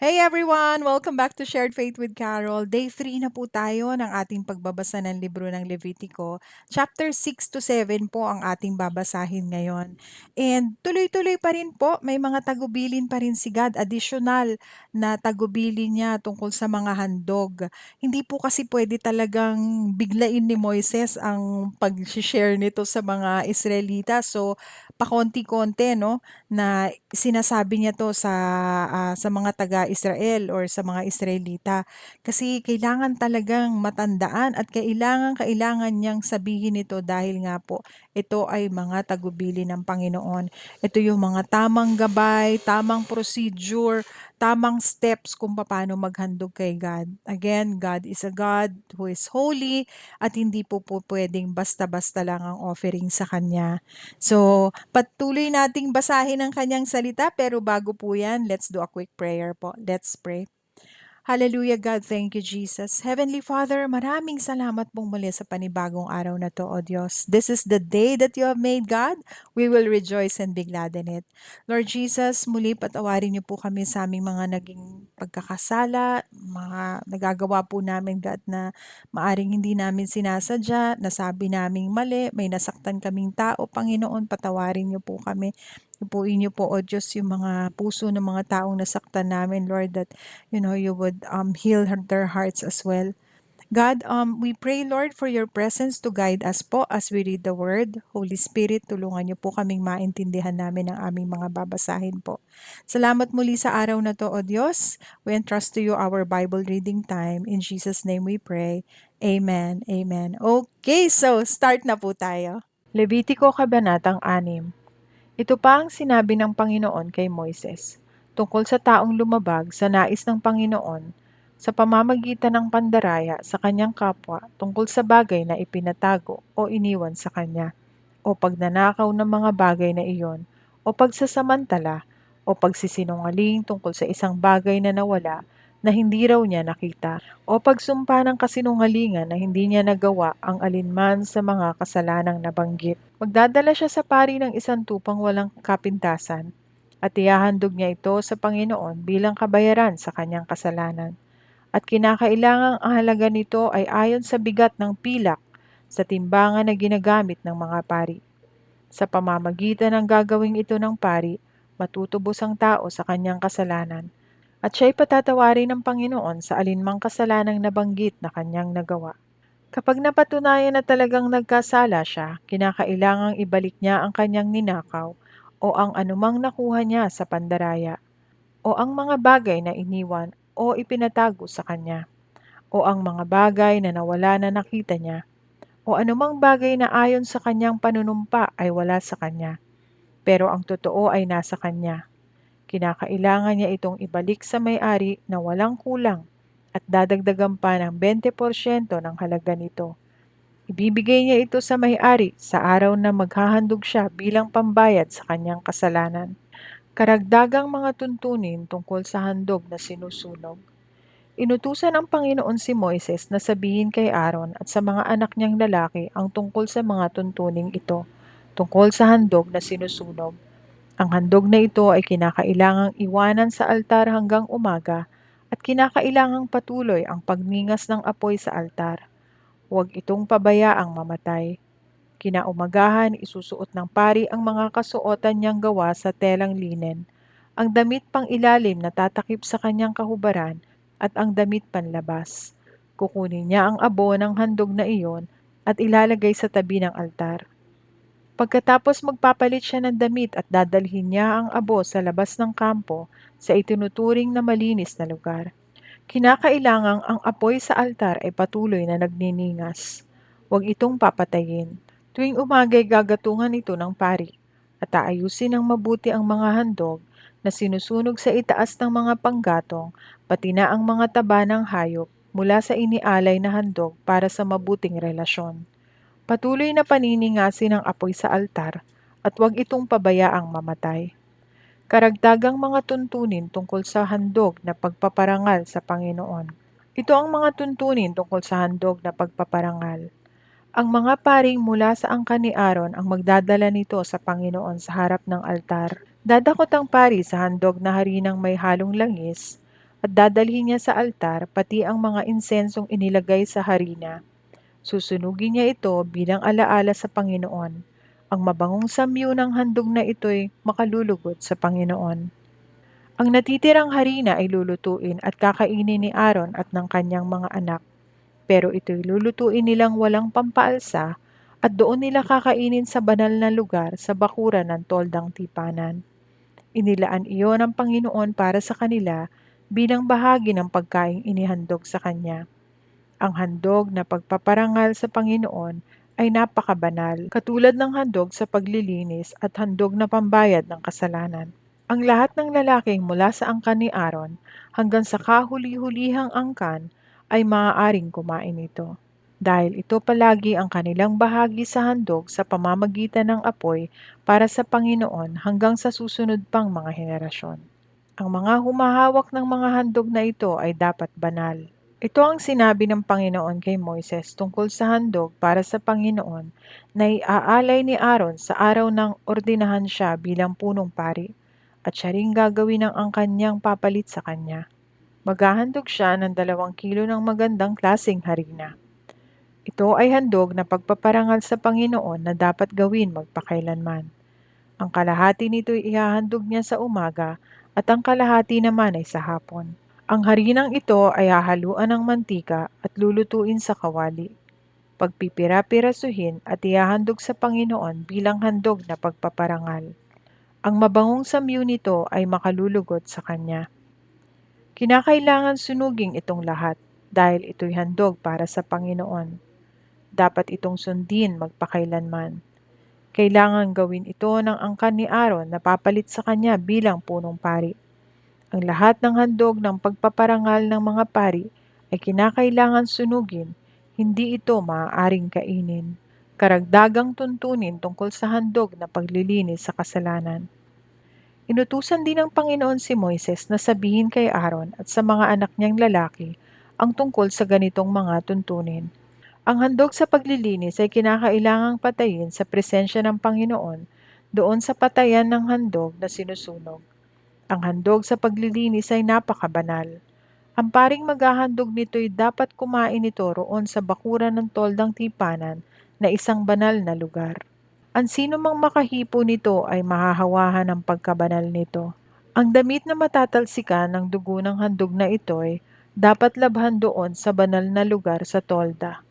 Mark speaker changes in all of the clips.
Speaker 1: Hey everyone! Welcome back to Shared Faith with Carol. Day 3 na po tayo ng ating pagbabasa ng libro ng Levitico. Chapter 6 to 7 po ang ating babasahin ngayon. And tuloy-tuloy pa rin po, may mga tagubilin pa rin si God, additional na tagubilin niya tungkol sa mga handog. Hindi po kasi pwede talagang biglain ni Moises ang pag-share nito sa mga Israelita. So, pakonti-konti, no? na sinasabi niya to sa ah, sa mga taga-Israel or sa mga Israelita. Kasi kailangan talagang matandaan at kailangan kailangan niyang sabihin ito dahil nga po ito ay mga tagubili ng Panginoon. Ito yung mga tamang gabay, tamang procedure, tamang steps kung paano maghandog kay God. Again, God is a God who is holy at hindi po po pwedeng basta-basta lang ang offering sa Kanya. So, patuloy nating basahin ang kanyang salita pero bago po yan, let's do a quick prayer po. Let's pray. Hallelujah God, thank you Jesus. Heavenly Father, maraming salamat pong muli sa panibagong araw na to, O Diyos. This is the day that you have made, God. We will rejoice and be glad in it. Lord Jesus, muli patawarin niyo po kami sa aming mga naging pagkakasala, mga nagagawa po namin, God, na maaring hindi namin sinasadya, nasabi naming mali, may nasaktan kaming tao, Panginoon, patawarin niyo po kami. Ipuin niyo po, O Diyos, yung mga puso ng mga taong nasaktan namin, Lord, that, you know, you would um, heal their hearts as well. God, um, we pray, Lord, for your presence to guide us po as we read the word. Holy Spirit, tulungan niyo po kaming maintindihan namin ang aming mga babasahin po. Salamat muli sa araw na to, O Diyos. We entrust to you our Bible reading time. In Jesus' name we pray. Amen. Amen. Okay, so start na po tayo. Levitico Kabanatang 6 ito pa ang sinabi ng Panginoon kay Moises tungkol sa taong lumabag sa nais ng Panginoon sa pamamagitan ng pandaraya sa kanyang kapwa tungkol sa bagay na ipinatago o iniwan sa kanya, o pagnanakaw ng mga bagay na iyon, o pagsasamantala, o pagsisinungaling tungkol sa isang bagay na nawala na hindi raw niya nakita, o pagsumpa ng kasinungalingan na hindi niya nagawa ang alinman sa mga kasalanang nabanggit. Magdadala siya sa pari ng isang tupang walang kapintasan, at ihahandog niya ito sa Panginoon bilang kabayaran sa kanyang kasalanan. At kinakailangang ang halaga nito ay ayon sa bigat ng pilak sa timbangan na ginagamit ng mga pari. Sa pamamagitan ng gagawing ito ng pari, matutubos ang tao sa kanyang kasalanan at siya'y patatawarin ng Panginoon sa alinmang kasalanang nabanggit na kanyang nagawa. Kapag napatunayan na talagang nagkasala siya, kinakailangang ibalik niya ang kanyang ninakaw o ang anumang nakuha niya sa pandaraya, o ang mga bagay na iniwan o ipinatago sa kanya, o ang mga bagay na nawala na nakita niya, o anumang bagay na ayon sa kanyang panunumpa ay wala sa kanya, pero ang totoo ay nasa kanya kinakailangan niya itong ibalik sa may-ari na walang kulang at dadagdagan pa ng 20% ng halaga nito. Ibibigay niya ito sa may-ari sa araw na maghahandog siya bilang pambayad sa kanyang kasalanan. Karagdagang mga tuntunin tungkol sa handog na sinusunog. Inutusan ng Panginoon si Moises na sabihin kay Aaron at sa mga anak niyang lalaki ang tungkol sa mga tuntuning ito, tungkol sa handog na sinusunog ang handog na ito ay kinakailangang iwanan sa altar hanggang umaga at kinakailangang patuloy ang pagningas ng apoy sa altar. Huwag itong pabayaang mamatay. Kinaumagahan, isusuot ng pari ang mga kasuotan niyang gawa sa telang linen, ang damit pang ilalim na tatakip sa kanyang kahubaran at ang damit panlabas. Kukunin niya ang abo ng handog na iyon at ilalagay sa tabi ng altar. Pagkatapos magpapalit siya ng damit at dadalhin niya ang abo sa labas ng kampo sa itinuturing na malinis na lugar. Kinakailangang ang apoy sa altar ay patuloy na nagniningas. Huwag itong papatayin. Tuwing umagay gagatungan ito ng pari at aayusin ng mabuti ang mga handog na sinusunog sa itaas ng mga panggatong, pati na ang mga taba ng hayop mula sa inialay na handog para sa mabuting relasyon. Patuloy na paniningasin ang apoy sa altar at huwag itong pabayaang mamatay. Karagdagang mga tuntunin tungkol sa handog na pagpaparangal sa Panginoon. Ito ang mga tuntunin tungkol sa handog na pagpaparangal. Ang mga paring mula sa angkan ni Aaron ang magdadala nito sa Panginoon sa harap ng altar. Dadakot ang pari sa handog na harinang may halong langis, at dadalhin niya sa altar pati ang mga insensong inilagay sa harina. Susunugin niya ito bilang alaala sa Panginoon. Ang mabangong samyo ng handog na ito'y makalulugod sa Panginoon. Ang natitirang harina ay lulutuin at kakainin ni Aaron at ng kanyang mga anak. Pero ito'y lulutuin nilang walang pampaalsa at doon nila kakainin sa banal na lugar sa bakuran ng toldang tipanan. Inilaan iyon ng Panginoon para sa kanila bilang bahagi ng pagkaing inihandog sa Kanya. Ang handog na pagpaparangal sa Panginoon ay napakabanal, katulad ng handog sa paglilinis at handog na pambayad ng kasalanan. Ang lahat ng lalaking mula sa angkan ni Aaron hanggang sa kahuli-hulihang angkan ay maaaring kumain nito. Dahil ito palagi ang kanilang bahagi sa handog sa pamamagitan ng apoy para sa Panginoon hanggang sa susunod pang mga henerasyon. Ang mga humahawak ng mga handog na ito ay dapat banal. Ito ang sinabi ng Panginoon kay Moises tungkol sa handog para sa Panginoon na iaalay ni Aaron sa araw ng ordinahan siya bilang punong pari at siya ring gagawin ng ang kanyang papalit sa kanya. Maghahandog siya ng dalawang kilo ng magandang klaseng harina. Ito ay handog na pagpaparangal sa Panginoon na dapat gawin magpakailanman. Ang kalahati nito'y ihahandog niya sa umaga at ang kalahati naman ay sa hapon. Ang harinang ito ay hahaluan ng mantika at lulutuin sa kawali. Pagpipira-pirasuhin at ihahandog sa Panginoon bilang handog na pagpaparangal. Ang mabangong samyo nito ay makalulugot sa Kanya. Kinakailangan sunuging itong lahat dahil ito'y handog para sa Panginoon. Dapat itong sundin magpakailanman. Kailangan gawin ito ng angkan ni Aaron na papalit sa kanya bilang punong pari. Ang lahat ng handog ng pagpaparangal ng mga pari ay kinakailangan sunugin, hindi ito maaaring kainin karagdagang tuntunin tungkol sa handog na paglilinis sa kasalanan. Inutusan din ng Panginoon si Moises na sabihin kay Aaron at sa mga anak niyang lalaki ang tungkol sa ganitong mga tuntunin. Ang handog sa paglilinis ay kinakailangang patayin sa presensya ng Panginoon doon sa patayan ng handog na sinusunog. Ang handog sa paglilinis ay napakabanal. Ang paring maghahandog nito'y dapat kumain ito roon sa bakuran ng toldang tipanan na isang banal na lugar. Ang sino mang makahipo nito ay mahahawahan ng pagkabanal nito. Ang damit na matatalsikan ng dugo ng handog na ito ay dapat labhan doon sa banal na lugar sa tolda.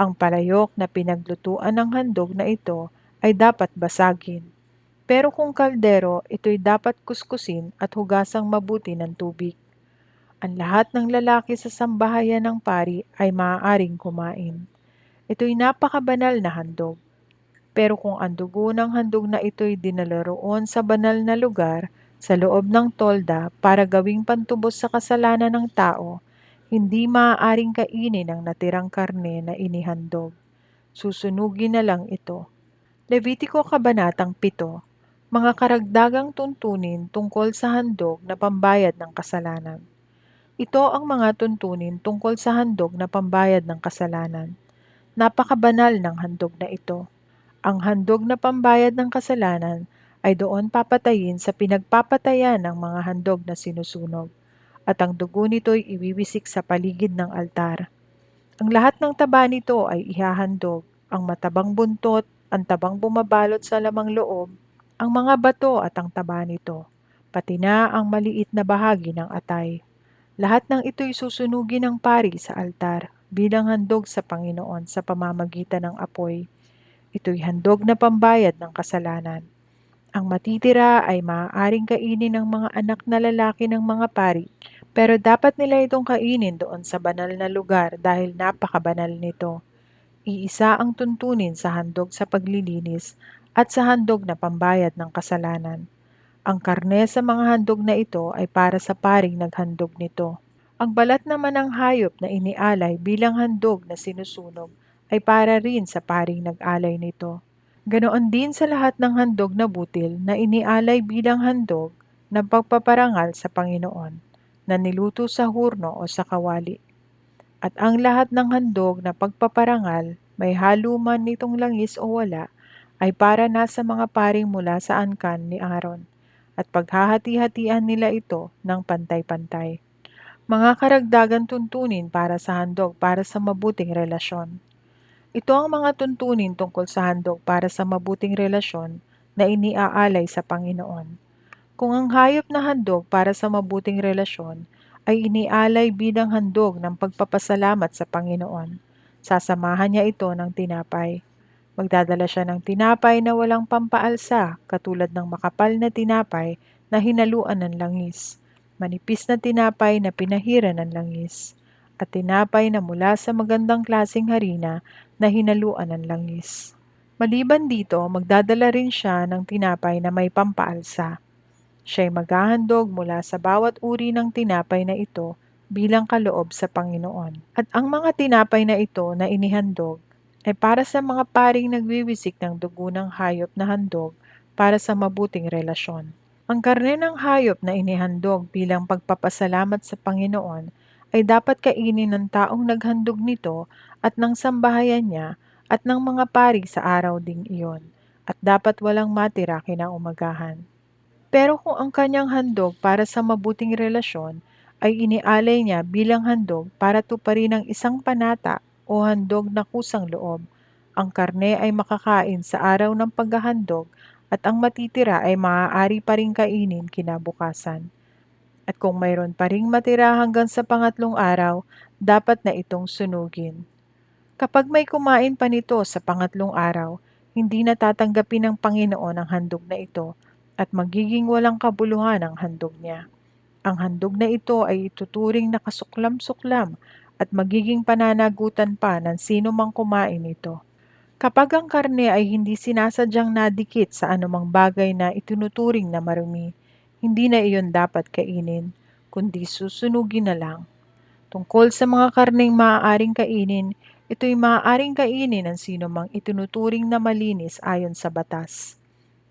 Speaker 1: Ang palayok na pinaglutuan ng handog na ito ay dapat basagin. Pero kung kaldero, ito'y dapat kuskusin at hugasang mabuti ng tubig. Ang lahat ng lalaki sa sambahayan ng pari ay maaaring kumain. Ito'y napakabanal na handog. Pero kung ang dugo ng handog na ito'y dinala roon sa banal na lugar, sa loob ng tolda para gawing pantubos sa kasalanan ng tao, hindi maaaring kainin ang natirang karne na inihandog. Susunugin na lang ito. Levitiko Kabanatang 7 Mga karagdagang tuntunin tungkol sa handog na pambayad ng kasalanan. Ito ang mga tuntunin tungkol sa handog na pambayad ng kasalanan. Napakabanal ng handog na ito. Ang handog na pambayad ng kasalanan ay doon papatayin sa pinagpapatayan ng mga handog na sinusunog, at ang dugo nito'y iwiwisik sa paligid ng altar. Ang lahat ng taba nito ay ihahandog, ang matabang buntot, ang tabang bumabalot sa lamang loob, ang mga bato at ang taba nito, pati na ang maliit na bahagi ng atay. Lahat ng ito'y susunugin ng pari sa altar bilang handog sa Panginoon sa pamamagitan ng apoy. Ito'y handog na pambayad ng kasalanan. Ang matitira ay maaaring kainin ng mga anak na lalaki ng mga pari, pero dapat nila itong kainin doon sa banal na lugar dahil napakabanal nito. Iisa ang tuntunin sa handog sa paglilinis at sa handog na pambayad ng kasalanan. Ang karne sa mga handog na ito ay para sa paring naghandog nito. Ang balat naman ng hayop na inialay bilang handog na sinusunog ay para rin sa paring nag-alay nito. Ganoon din sa lahat ng handog na butil na inialay bilang handog na pagpaparangal sa Panginoon, na niluto sa hurno o sa kawali. At ang lahat ng handog na pagpaparangal, may haluman nitong langis o wala, ay para na sa mga paring mula sa angkan ni Aaron, at paghahati-hatian nila ito ng pantay-pantay. Mga karagdagan tuntunin para sa handog para sa mabuting relasyon. Ito ang mga tuntunin tungkol sa handog para sa mabuting relasyon na iniaalay sa Panginoon. Kung ang hayop na handog para sa mabuting relasyon ay inialay bilang handog ng pagpapasalamat sa Panginoon, sasamahan niya ito ng tinapay. Magdadala siya ng tinapay na walang pampaalsa, katulad ng makapal na tinapay na hinaluan ng langis, manipis na tinapay na pinahiran ng langis, at tinapay na mula sa magandang klasing harina na hinaluan ng langis. Maliban dito, magdadala rin siya ng tinapay na may pampaalsa. Siya'y maghahandog mula sa bawat uri ng tinapay na ito bilang kaloob sa Panginoon. At ang mga tinapay na ito na inihandog ay para sa mga paring nagwiwisik ng dugo ng hayop na handog para sa mabuting relasyon. Ang karne ng hayop na inihandog bilang pagpapasalamat sa Panginoon ay dapat kainin ng taong naghandog nito at ng sambahayan niya at ng mga pari sa araw ding iyon, at dapat walang matira kinaumagahan. Pero kung ang kanyang handog para sa mabuting relasyon ay inialay niya bilang handog para tuparin ang isang panata o handog na kusang loob. Ang karne ay makakain sa araw ng paghahandog at ang matitira ay maaari pa rin kainin kinabukasan. At kung mayroon pa ring matira hanggang sa pangatlong araw, dapat na itong sunugin. Kapag may kumain pa nito sa pangatlong araw, hindi natatanggapin ng Panginoon ang handog na ito at magiging walang kabuluhan ang handog niya. Ang handog na ito ay ituturing na kasuklam-suklam at magiging pananagutan pa ng sino mang kumain nito. Kapag ang karne ay hindi sinasadyang nadikit sa anumang bagay na itinuturing na marumi, hindi na iyon dapat kainin, kundi susunugin na lang. Tungkol sa mga karneng maaaring kainin, ito'y maaaring kainin ng sino mang itinuturing na malinis ayon sa batas.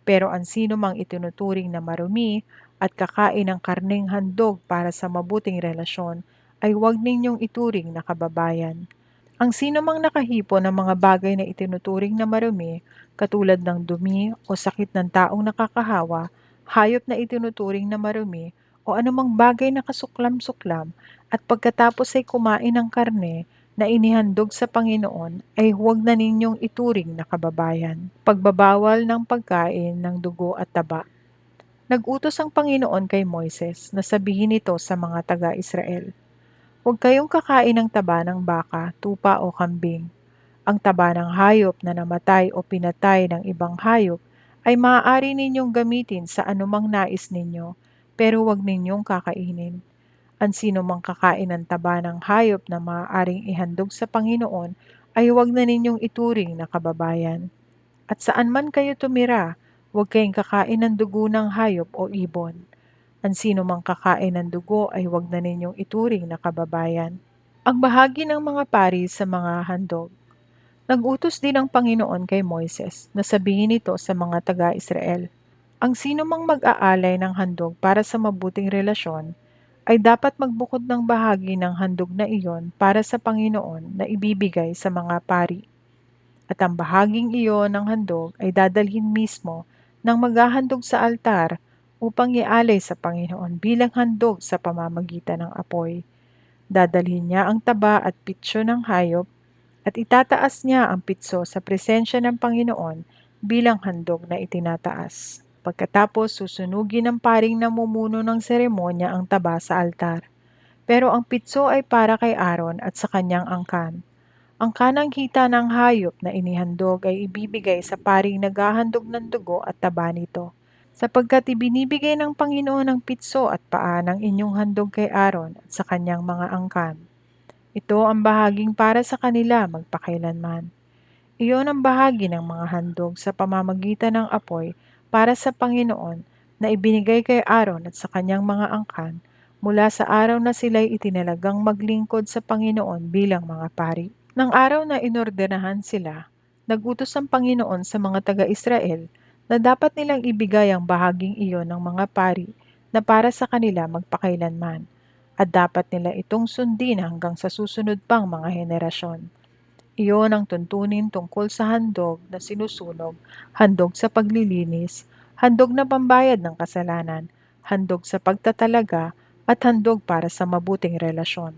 Speaker 1: Pero ang sino mang itinuturing na marumi at kakain ng karneng handog para sa mabuting relasyon, ay huwag ninyong ituring na kababayan. Ang sino mang nakahipo ng mga bagay na itinuturing na marumi, katulad ng dumi o sakit ng taong nakakahawa, hayop na itinuturing na marumi, o anumang bagay na kasuklam-suklam, at pagkatapos ay kumain ng karne na inihandog sa Panginoon, ay huwag na ninyong ituring na kababayan. Pagbabawal ng pagkain ng dugo at taba. Nagutos ang Panginoon kay Moises na sabihin ito sa mga taga-Israel. Huwag kayong kakain ng taba ng baka, tupa o kambing. Ang taba ng hayop na namatay o pinatay ng ibang hayop ay maaari ninyong gamitin sa anumang nais ninyo, pero huwag ninyong kakainin. Ang sino mang kakain ng taba ng hayop na maaaring ihandog sa Panginoon ay huwag na ninyong ituring na kababayan. At saan man kayo tumira, huwag kayong kakain ng dugo ng hayop o ibon ang sino mang kakain ng dugo ay huwag na ninyong ituring na kababayan. Ang bahagi ng mga pari sa mga handog. Nagutos din ang Panginoon kay Moises na sabihin ito sa mga taga-Israel. Ang sino mang mag-aalay ng handog para sa mabuting relasyon ay dapat magbukod ng bahagi ng handog na iyon para sa Panginoon na ibibigay sa mga pari. At ang bahaging iyon ng handog ay dadalhin mismo ng maghahandog sa altar upang ialay sa Panginoon bilang handog sa pamamagitan ng apoy. Dadalhin niya ang taba at pitso ng hayop at itataas niya ang pitso sa presensya ng Panginoon bilang handog na itinataas. Pagkatapos susunugin ng paring namumuno ng seremonya ang taba sa altar. Pero ang pitso ay para kay Aaron at sa kanyang angkan. Ang kanang hita ng hayop na inihandog ay ibibigay sa paring naghahandog ng dugo at taba nito sapagkat ibinibigay ng Panginoon ang pitso at paa ng inyong handog kay Aaron at sa kanyang mga angkan. Ito ang bahaging para sa kanila magpakailanman. Iyon ang bahagi ng mga handog sa pamamagitan ng apoy para sa Panginoon na ibinigay kay Aaron at sa kanyang mga angkan mula sa araw na sila'y itinalagang maglingkod sa Panginoon bilang mga pari. Nang araw na inordenahan sila, nagutos ang Panginoon sa mga taga-Israel na dapat nilang ibigay ang bahaging iyon ng mga pari na para sa kanila magpakailanman at dapat nila itong sundin hanggang sa susunod pang mga henerasyon. Iyon ang tuntunin tungkol sa handog na sinusunog, handog sa paglilinis, handog na pambayad ng kasalanan, handog sa pagtatalaga, at handog para sa mabuting relasyon.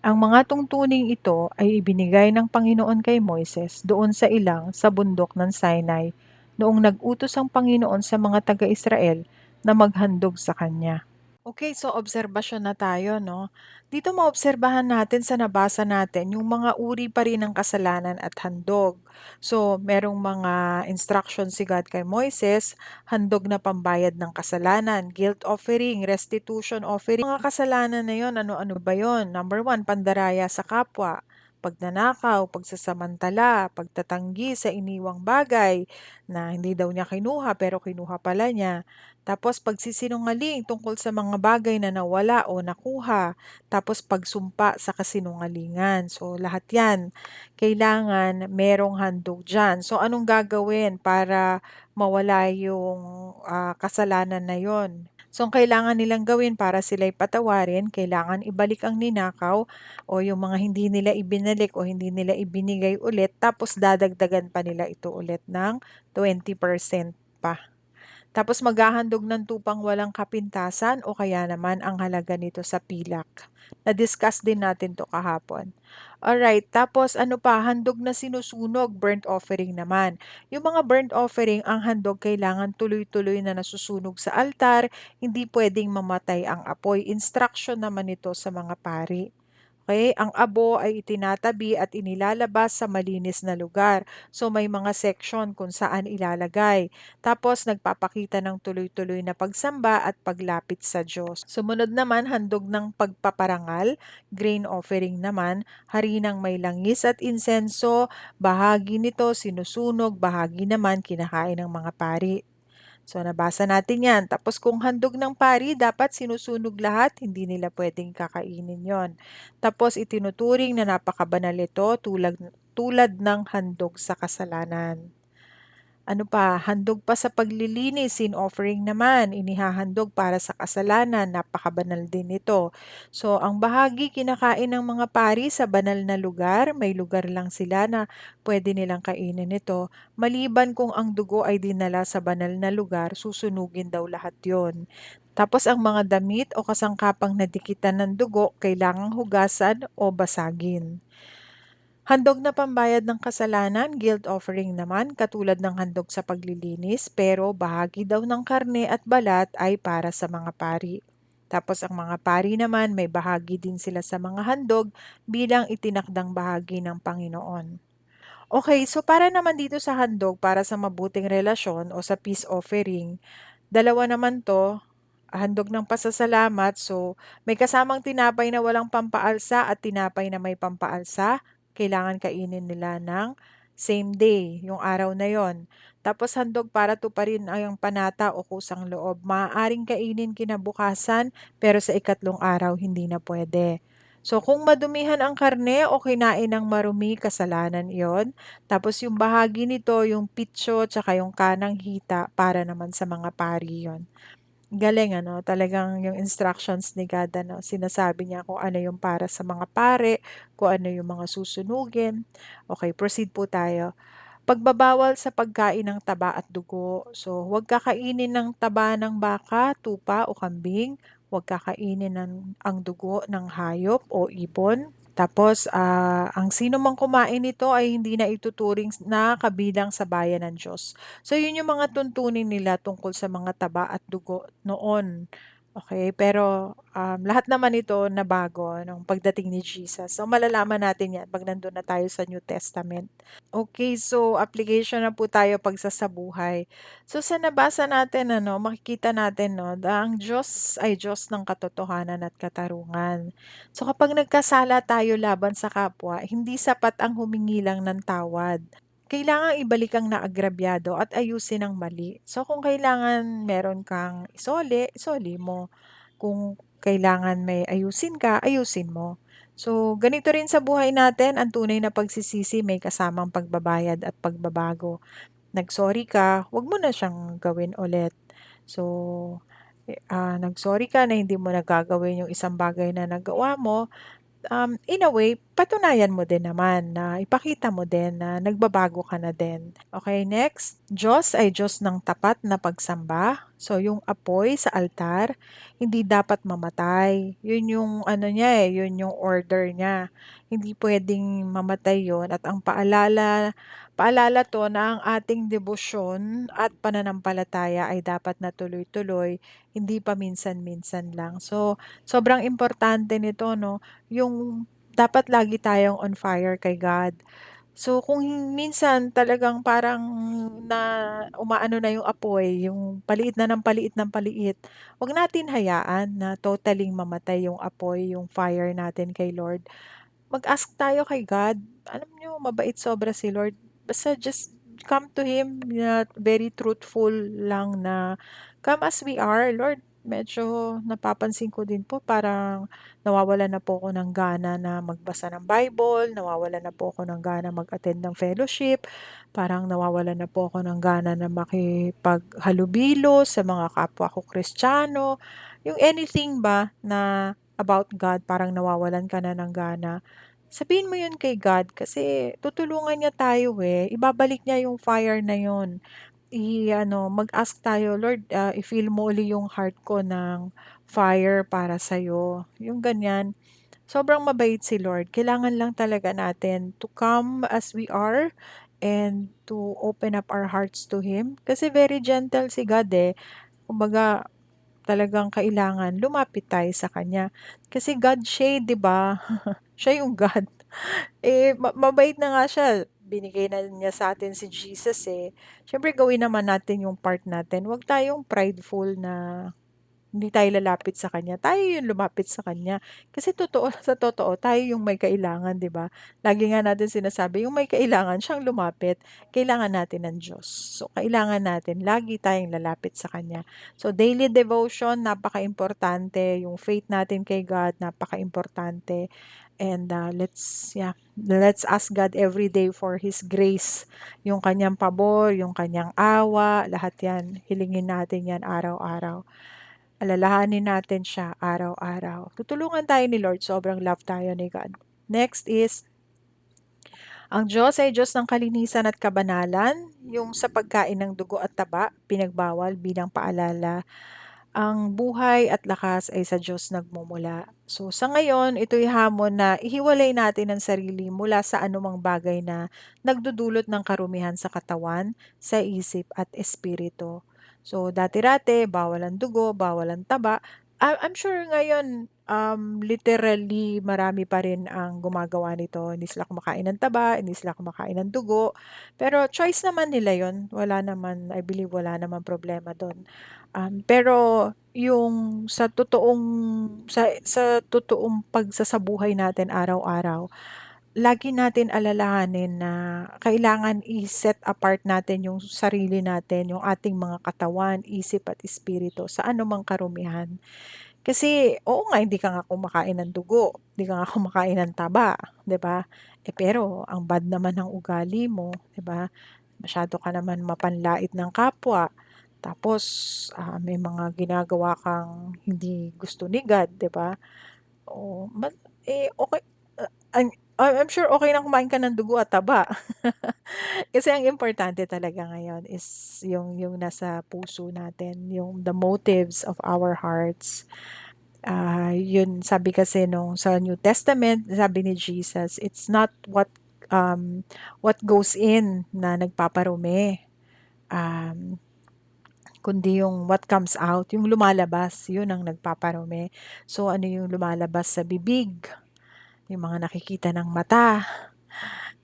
Speaker 1: Ang mga tungtuning ito ay ibinigay ng Panginoon kay Moises doon sa ilang sa bundok ng Sinai noong nag-utos ang Panginoon sa mga taga-Israel na maghandog sa kanya. Okay, so obserbasyon na tayo, no? Dito maobserbahan natin sa nabasa natin yung mga uri pa rin ng kasalanan at handog. So, merong mga instructions si God kay Moises, handog na pambayad ng kasalanan, guilt offering, restitution offering. Mga kasalanan na yon, ano-ano ba yon? Number one, pandaraya sa kapwa pagnanakaw, pagsasamantala, pagtatanggi sa iniwang bagay na hindi daw niya kinuha pero kinuha pala niya. Tapos pagsisinungaling tungkol sa mga bagay na nawala o nakuha. Tapos pagsumpa sa kasinungalingan. So lahat yan, kailangan merong handog dyan. So anong gagawin para mawala yung uh, kasalanan na yon? So, ang kailangan nilang gawin para sila'y patawarin, kailangan ibalik ang ninakaw o yung mga hindi nila ibinalik o hindi nila ibinigay ulit, tapos dadagdagan pa nila ito ulit ng 20% pa. Tapos maghahandog ng tupang walang kapintasan o kaya naman ang halaga nito sa pilak. Na-discuss din natin to kahapon. Alright, tapos ano pa, handog na sinusunog, burnt offering naman. Yung mga burnt offering, ang handog kailangan tuloy-tuloy na nasusunog sa altar, hindi pwedeng mamatay ang apoy. Instruction naman ito sa mga pari. Okay, ang abo ay itinatabi at inilalabas sa malinis na lugar. So may mga section kung saan ilalagay. Tapos nagpapakita ng tuloy-tuloy na pagsamba at paglapit sa Diyos. Sumunod naman handog ng pagpaparangal, grain offering naman, harinang may langis at insenso, bahagi nito sinusunog, bahagi naman kinakain ng mga pari. So, nabasa natin yan. Tapos, kung handog ng pari, dapat sinusunog lahat, hindi nila pwedeng kakainin yon. Tapos, itinuturing na napakabanal ito tulad, tulad ng handog sa kasalanan. Ano pa, handog pa sa paglilinis, sin offering naman, inihahandog para sa kasalanan, napakabanal din ito. So, ang bahagi kinakain ng mga pari sa banal na lugar, may lugar lang sila na pwede nilang kainin ito. Maliban kung ang dugo ay dinala sa banal na lugar, susunugin daw lahat yon. Tapos ang mga damit o kasangkapang nadikitan ng dugo, kailangang hugasan o basagin. Handog na pambayad ng kasalanan, guilt offering naman, katulad ng handog sa paglilinis, pero bahagi daw ng karne at balat ay para sa mga pari. Tapos ang mga pari naman may bahagi din sila sa mga handog bilang itinakdang bahagi ng Panginoon. Okay, so para naman dito sa handog para sa mabuting relasyon o sa peace offering, dalawa naman to, handog ng pasasalamat. So, may kasamang tinapay na walang pampaalsa at tinapay na may pampaalsa kailangan kainin nila ng same day, yung araw na yon. Tapos handog para tuparin ang panata o kusang loob. Maaaring kainin kinabukasan pero sa ikatlong araw hindi na pwede. So kung madumihan ang karne o kinain ng marumi, kasalanan yon. Tapos yung bahagi nito, yung pitso, tsaka yung kanang hita para naman sa mga pari yon. Galing ano, talagang yung instructions ni God ano, sinasabi niya kung ano yung para sa mga pare, kung ano yung mga susunugin. Okay, proceed po tayo. Pagbabawal sa pagkain ng taba at dugo. So, huwag kakainin ng taba ng baka, tupa o kambing. Huwag kakainin ng, ang dugo ng hayop o ibon. Tapos, uh, ang sino mang kumain nito ay hindi na ituturing na kabilang sa bayan ng Diyos. So, yun yung mga tuntunin nila tungkol sa mga taba at dugo noon. Okay, pero um, lahat naman ito na bago nung pagdating ni Jesus. So, malalaman natin yan pag nandun na tayo sa New Testament. Okay, so application na po tayo pagsasabuhay. So sa nabasa natin, ano, makikita natin no, ang Diyos ay Diyos ng katotohanan at katarungan. So kapag nagkasala tayo laban sa kapwa, hindi sapat ang humingi lang ng tawad kailangan ibalik ang naagrabyado at ayusin ang mali. So, kung kailangan meron kang isoli, isoli mo. Kung kailangan may ayusin ka, ayusin mo. So, ganito rin sa buhay natin, ang tunay na pagsisisi may kasamang pagbabayad at pagbabago. Nagsorry ka, wag mo na siyang gawin ulit. So, uh, nagsorry ka na hindi mo nagagawin yung isang bagay na nagawa mo, um, in a way, ipatunayan mo din naman na ipakita mo din na nagbabago ka na din. Okay, next. Diyos ay Diyos ng tapat na pagsamba. So, yung apoy sa altar, hindi dapat mamatay. Yun yung ano niya eh, yun yung order niya. Hindi pwedeng mamatay yon at ang paalala Paalala 'to na ang ating debosyon at pananampalataya ay dapat na tuloy-tuloy, hindi paminsan-minsan lang. So, sobrang importante nito 'no, yung dapat lagi tayong on fire kay God. So, kung minsan talagang parang na umaano na yung apoy, yung paliit na ng paliit ng paliit, 'wag natin hayaan na totaling mamatay yung apoy, yung fire natin kay Lord. Mag-ask tayo kay God. Alam niyo mabait sobra si Lord. Basta just come to Him na very truthful lang na, "Come as we are, Lord." Medyo napapansin ko din po parang nawawalan na po ako ng gana na magbasa ng Bible, nawawalan na po ako ng gana mag-attend ng fellowship, parang nawawalan na po ako ng gana na makipaghalubilo sa mga kapwa ko Kristiyano. Yung anything ba na about God parang nawawalan ka na ng gana. Sabihin mo 'yun kay God kasi tutulungan niya tayo, eh, ibabalik niya yung fire na 'yun. I-ano, mag-ask tayo, "Lord, ah, i-fill mo uli yung heart ko ng fire para sa'yo." Yung ganyan. Sobrang mabait si Lord, kailangan lang talaga natin to come as we are and to open up our hearts to Him. Kasi very gentle si God, eh. Kumbaga talagang kailangan lumapit tayo sa Kanya. Kasi God siya, eh, 'di ba? Siya yung God. Eh, ma mabait na nga siya, binigay na niya sa atin si Jesus, eh. Siyempre gawin naman natin yung part natin, 'wag tayong prideful na hindi tayo lalapit sa kanya, tayo yung lumapit sa kanya. Kasi totoo sa totoo, tayo yung may kailangan, 'di ba? Lagi nga natin sinasabi, yung may kailangan siyang lumapit, kailangan natin ng Diyos. So, kailangan natin lagi tayong lalapit sa kanya. So, daily devotion, napakaimportante, yung faith natin kay God, napakaimportante. And, ah, let's yeah, let's ask God every day for His grace, yung kanyang pabor, yung kanyang awa, lahat 'yan, hilingin natin 'yan araw-araw. Alalahanin natin siya araw-araw. Tutulungan tayo ni Lord, sobrang love tayo ni God. Next is, ang Diyos ay Diyos ng kalinisan at kabanalan, yung sa pagkain ng dugo at taba, pinagbawal bilang paalala ang buhay at lakas ay sa Diyos nagmumula. So sa ngayon, ito'y hamon na ihiwalay natin ang sarili mula sa anumang bagay na nagdudulot ng karumihan sa katawan, sa isip at espiritu. So dati-rati, bawal ang dugo, bawal ang taba. I'm sure ngayon, um, literally marami pa rin ang gumagawa nito. Hindi sila kumakain ng taba, hindi sila kumakain ng dugo. Pero choice naman nila yon. Wala naman, I believe wala naman problema doon. Um, pero yung sa totoong sa sa totoong pagsasabuhay natin araw-araw, lagi natin alalahanin na kailangan i-set apart natin yung sarili natin, yung ating mga katawan, isip at espiritu sa anumang karumihan. Kasi oo nga, hindi ka nga kumakain ng dugo, hindi ka nga kumakain ng taba, 'di ba? Eh, pero ang bad naman ng ugali mo, 'di ba? Masyado ka naman mapanlait ng kapwa. Tapos, ah, may mga ginagawa kang hindi gusto ni God, 'di ba? Oo, ba't eh, okey, ah, I'm I'm sure okey lang kumain ka ng dugo at taba. Kasi ang importante talaga ngayon is yung yung nasa puso natin, yung the motives of our hearts. Ah, yun sabi kasi nung sa New Testament, sabi ni Jesus, "It's not what, um, what goes in na nagpaparumi, um" Kundi yung what comes out, yung lumalabas, yun ang nagpaparumi. So, ano yung lumalabas sa bibig, yung mga nakikita ng mata,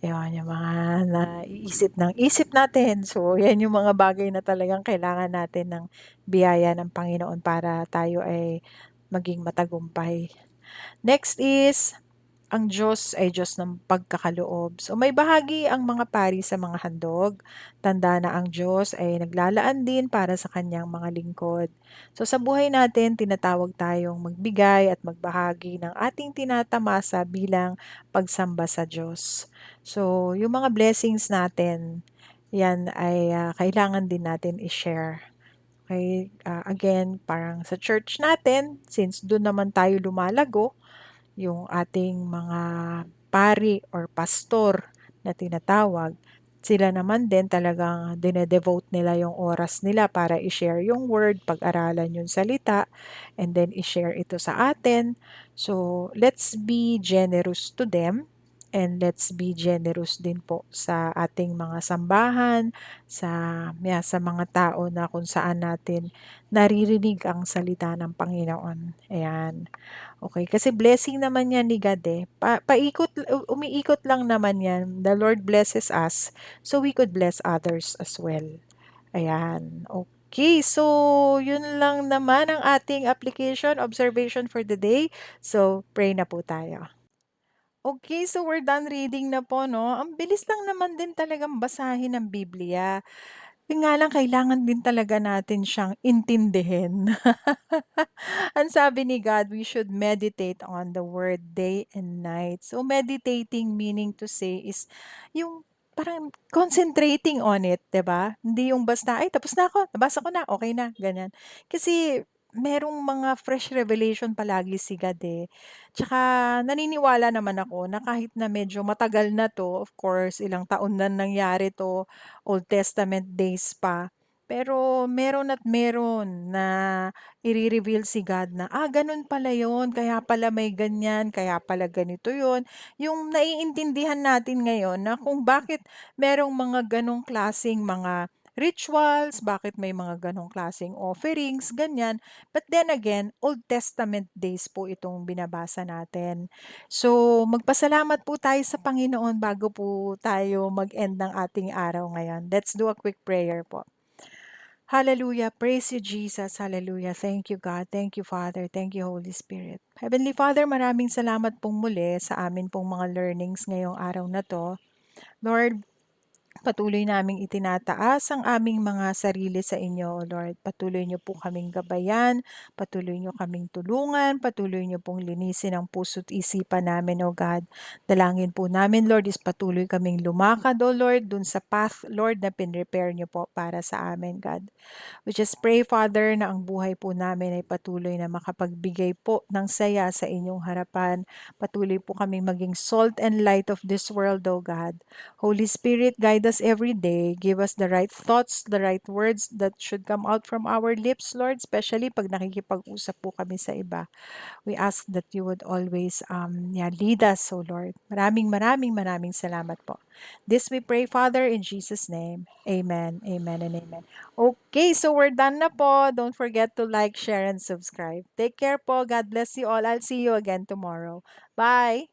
Speaker 1: yun, yung mga naiisip ng isip natin. So, yan yung mga bagay na talagang kailangan natin ng biyaya ng Panginoon para tayo ay maging matagumpay. Next is ang Diyos ay Diyos ng pagkakaloob. So may bahagi ang mga pari sa mga handog. Tanda na ang Diyos ay naglalaan din para sa kanyang mga lingkod. So sa buhay natin, tinatawag tayong magbigay at magbahagi ng ating tinatamasa bilang pagsamba sa Diyos. So yung mga blessings natin, yan ay uh, kailangan din natin i-share. Okay, uh, again, parang sa church natin, since doon naman tayo lumalago, yung ating mga pari or pastor na tinatawag, sila naman din talagang dine-devote nila yung oras nila para i-share yung word, pag-aralan yung salita, and then i-share ito sa atin. So, let's be generous to them and let's be generous din po sa ating mga sambahan, sa, yeah, sa mga tao na kung saan natin naririnig ang salita ng Panginoon. Ayan. Okay, kasi blessing naman yan ni God eh. Pa paikot, umiikot lang naman yan. The Lord blesses us so we could bless others as well. Ayan. Okay, so yun lang naman ang ating application, observation for the day. So, pray na po tayo. Okay, so we're done reading na po, no? Ang bilis lang naman din talagang basahin ng Biblia. Yun nga lang, kailangan din talaga natin siyang intindihin. Ang sabi ni God, we should meditate on the word day and night. So, meditating meaning to say is yung parang concentrating on it, 'di ba? Hindi yung basta, ay tapos na ako, nabasa ko na, okay na, ganyan. Kasi merong mga fresh revelation palagi si God eh. Tsaka naniniwala naman ako na kahit na medyo matagal na 'to, of course, ilang taon na nangyari 'to, Old Testament days pa. Pero meron at meron na ire-reveal si God na, ah, ganun pala yun, kaya pala may ganyan, kaya pala ganito yun. Yung naiintindihan natin ngayon na kung bakit merong mga ganong klaseng mga rituals, bakit may mga ganong klaseng offerings, ganyan. But then again, Old Testament days po itong binabasa natin. So, magpasalamat po tayo sa Panginoon bago po tayo mag-end ng ating araw ngayon. Let's do a quick prayer po. Hallelujah. Praise you, Jesus. Hallelujah. Thank you, God. Thank you, Father. Thank you, Holy Spirit. Heavenly Father, maraming salamat pong muli sa amin pong mga learnings ngayong araw na to. Lord, Patuloy naming itinataas ang aming mga sarili sa inyo, O Lord. Patuloy niyo po kaming gabayan, patuloy niyo kaming tulungan, patuloy niyo pong linisin ang puso't isipan namin, O God. Dalangin po namin, Lord, is patuloy kaming lumakad, O Lord, dun sa path, Lord, na pinrepare niyo po para sa amin, God. We just pray, Father, na ang buhay po namin ay patuloy na makapagbigay po ng saya sa inyong harapan. Patuloy po kaming maging salt and light of this world, O God. Holy Spirit, guide us every day. Give us the right thoughts, the right words that should come out from our lips, Lord, especially pag nakikipag-usap po kami sa iba. We ask that you would always um, yeah, lead us, O Lord. Maraming maraming maraming salamat po. This we pray, Father, in Jesus' name. Amen, amen, and amen. Okay, so we're done na po. Don't forget to like, share, and subscribe. Take care po. God bless you all. I'll see you again tomorrow. Bye!